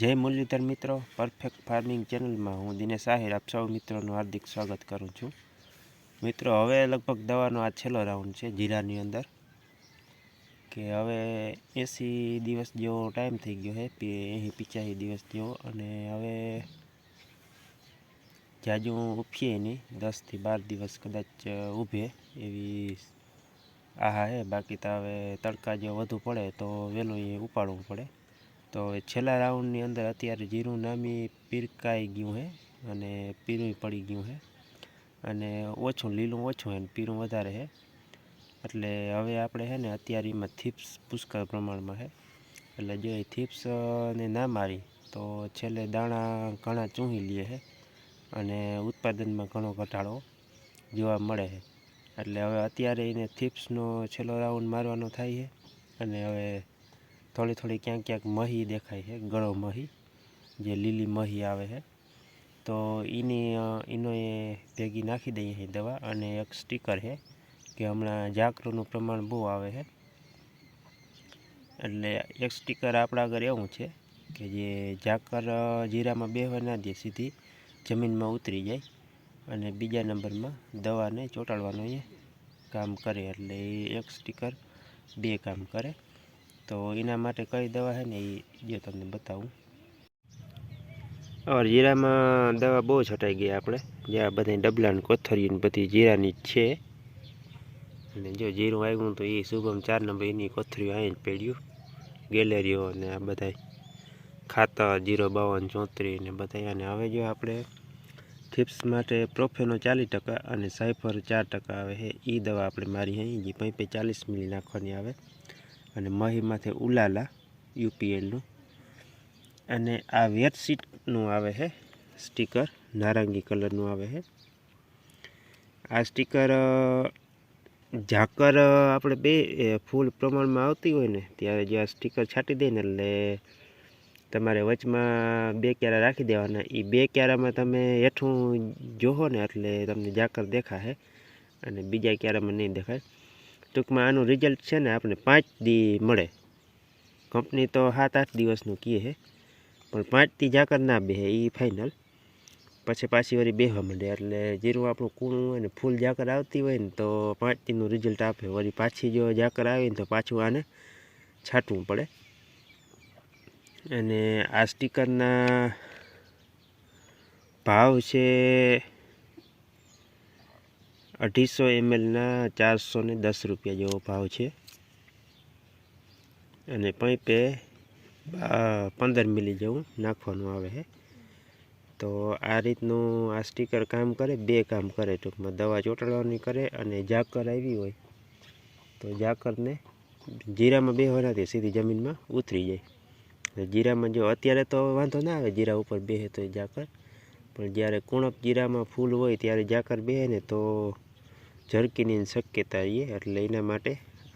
જય મુરલીધર મિત્રો perfect farming ચેનલમાં હું દિનેશ આહિર, આપ સૌ મિત્રોનું હાર્દિક સ્વાગત કરું છું. મિત્રો, હવે લગભગ દવાનો આ છેલ્લો રાઉન્ડ છે જીરાની અંદર, કે હવે એંસી દિવસ જેવો ટાઈમ થઈ ગયો છે અહીં પિચાસી દિવસ જેવો, અને હવે જાજુ ઉફીએ નહીં દસથી બાર દિવસ કદાચ ઊભે એવી આહા હે બાકી તો હવે તડકા જો વધુ પડે તો વહેલું એ ઉપાડવું પડે. તો છેલ્લા રાઉન્ડની અંદર અત્યારે જીરું નામી પીરકાઈ ગયું છે અને પીરું પડી ગયું છે અને ઓછું લીલું ઓછું છે પીરું વધારે છે એટલે હવે આપણે છે ને અત્યારે એમાં થીપ્સ પુષ્કળ પ્રમાણમાં છે એટલે જો એ થીપ્સને ના મારી, તો છેલ્લે દાણા ઘણા ચૂંહી લે છે અને ઉત્પાદનમાં ઘણો ઘટાડો જોવા મળે છે એટલે હવે અત્યારે એને થીપ્સનો છેલ્લો રાઉન્ડ મારવાનો થાય છે અને હવે થોડી થોડી ક્યાંક ક્યાંક મહી દેખાય છે, ગળો મહી, જે લીલી મહી આવે છે. તો એની એનો એ ભેગી નાખી દઈએ છીએ દવા અને એક સ્ટીકર છે કે હમણાં જાકરોનું પ્રમાણ બહુ આવે છે. એટલે એક સ્ટીકર આપણા આગળ એવું છે કે જે ઝાકર જીરામાં બેહવા ના દે સીધી જમીનમાં ઉતરી જાય અને બીજા નંબરમાં દવાને ચોંટાડવાનું એ કામ કરે. એટલે એક સ્ટીકર બે કામ કરે. તો એના માટે કઈ દવા છે ને એ જો તમને બતાવું. ઓર જીરામાં દવા બહુ છટાઈ ગઈ આપણે. જે આ બધી ડબલાની કોથળીઓ ને બધી જીરાની જ છે. અને જો જીરું આવ્યું તો એ શુભમ ચાર નંબર એની કોથળીઓ અહીં જ પડ્યું. ગેલેરીઓ ને આ બધા ખાતર, જીરો બાવન, ચોત્રીસ ને બધા અને હવે જો આપણે થીપ્સ માટે પ્રોફેનો ચાલીસ ટકા અને સાયફર ચાર ટકા આવે છે. એ દવા આપણે મારી અહીં જે પૈપે ચાલીસ મિલી નાખવાની આવે. અને મહીમાંથી ઉલાલા યુપીએલનું. અને આ વેટશીટનું આવે છે, સ્ટીકર, નારંગી કલરનું આવે છે. આ સ્ટીકર ઝાકર આપણે બે ફૂલ પ્રમાણમાં આવતી હોય ને, ત્યારે જે આ સ્ટીકર છાંટી દઈએ ને, એટલે તમારે વચમાં બે ક્યારા રાખી દેવાના. એ બે ક્યારામાં તમે હેઠું જોહો ને, એટલે તમને ઝાકર દેખાશે અને બીજા ક્યારામાં નહીં દેખાય. ટૂંકમાં આનું રિઝલ્ટ છે ને આપણે પાંચ દી મળે. કંપની તો સાત આઠ દિવસનું કહે છે, પણ પાંચથી ઝાકર ના બેસે એ ફાઇનલ પછી પાછી વળી બેહવા માંડે, એટલે જીરું આપણું કૂણું હોય ને ફૂલ ઝાકર આવતી હોય ને તો પાંચ દીનું રિઝલ્ટ આપે. વળી પાછી જો ઝાકર આવે ને તો પાછું આને છાંટવું પડે. અને આ સ્ટીકરના ભાવ છે અઢીસો એમએલના ચારસો ને દસ રૂપિયા જેવો ભાવ છે. અને પંપે પંદર મિલી જેવું નાખવાનું આવે છે તો આ રીતનું આ સ્ટીકર કામ કરે, બે કામ કરે ટૂંકમાં. દવા ચોંટાડવાની કરે અને ઝાકર આવી હોય તો ઝાકરને જીરામાં બેહવાનાથી સીધી જમીનમાં ઉતરી જાય. જીરામાં જો અત્યારે તો વાંધો ના આવે, જીરા ઉપર બેહે તો એ ઝાકર પણ જ્યારે કુણપ જીરામાં ફૂલ હોય ત્યારે ઝાકર બેહે ને તો ઝરકીની શક્યતા એ એટલે એના માટે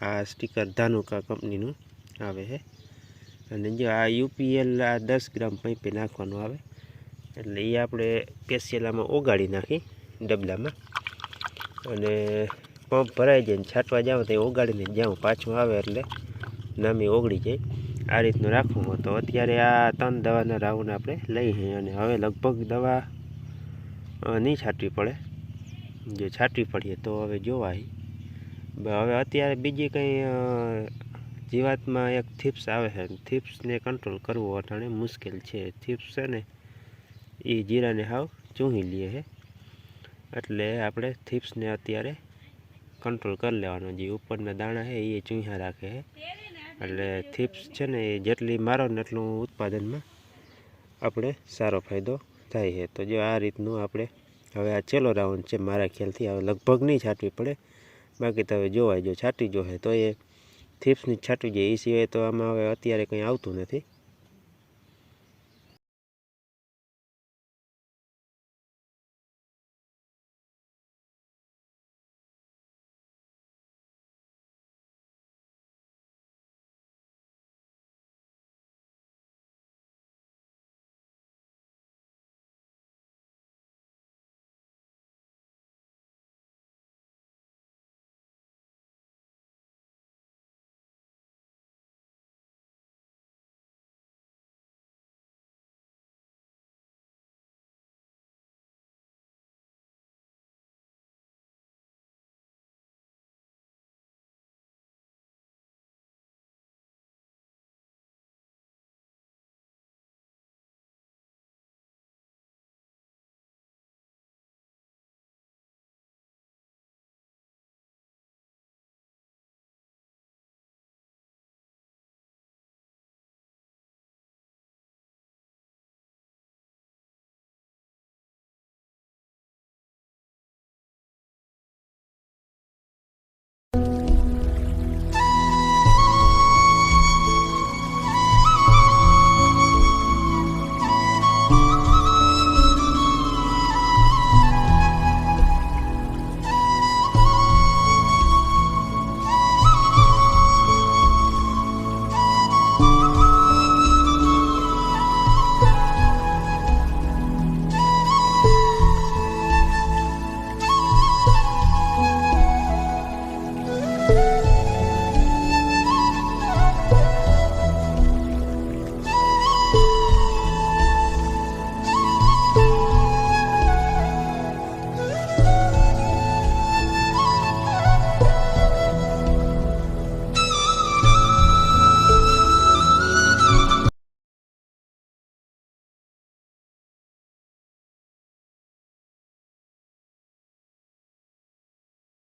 આ સ્ટીકર ધાનુકા કંપનીનું આવે છે. અને જો આ યુપીએલ આ દસ ગ્રામ પૈપે નાખવાનું આવે, એટલે એ આપણે પેશિયલામાં ઓગાળી નાખી ડબલામાં. અને પંપ ભરાઈ જાય છાંટવા જાવ તો એ ઓગાળીને જાઉં પાછું આવે એટલે નામી ઓગળી જાય. આ રીતનું રાખવું હોય તો અત્યારે આ ત્રણ દવાના રાઉન્ડ આપણે લઈ અને હવે લગભગ દવા નહીં છાંટવી પડે. જો છાંટવી પડીએ તો હવે જોવાય. હવે અત્યારે બીજી કંઈ જીવાતમાં એક થીપ્સ આવે છે. થીપ્સને કંટ્રોલ કરવો અટાણે મુશ્કેલ છે. થીપ્સ છે ને, એ જીરાને હાવ ચૂંહી લે છે. એટલે આપણે થીપ્સને અત્યારે કંટ્રોલ કરી લેવાનો. જે ઉપરના દાણા છે એ ચૂંહ્યા રાખે છે. એટલે થીપ્સ છે ને, એ જેટલી મારો ને એટલું ઉત્પાદનમાં આપણે સારો ફાયદો થાય છે. તો જો આ રીતનું આપણે હવે આ છેલ્લો રાઉન્ડ છે મારા ખ્યાલથી, હવે લગભગ નહીં છાંટવી પડે. બાકી તો હવે જોવાય, જો છાંટી જોશે તો એ થીપ્સની છાંટવી જોઈએ. એ સિવાય તો આમાં હવે અત્યારે કંઈ આવતું નથી.